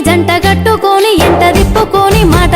జంట కట్టుకొని ఎంట తిప్పుకొని మాట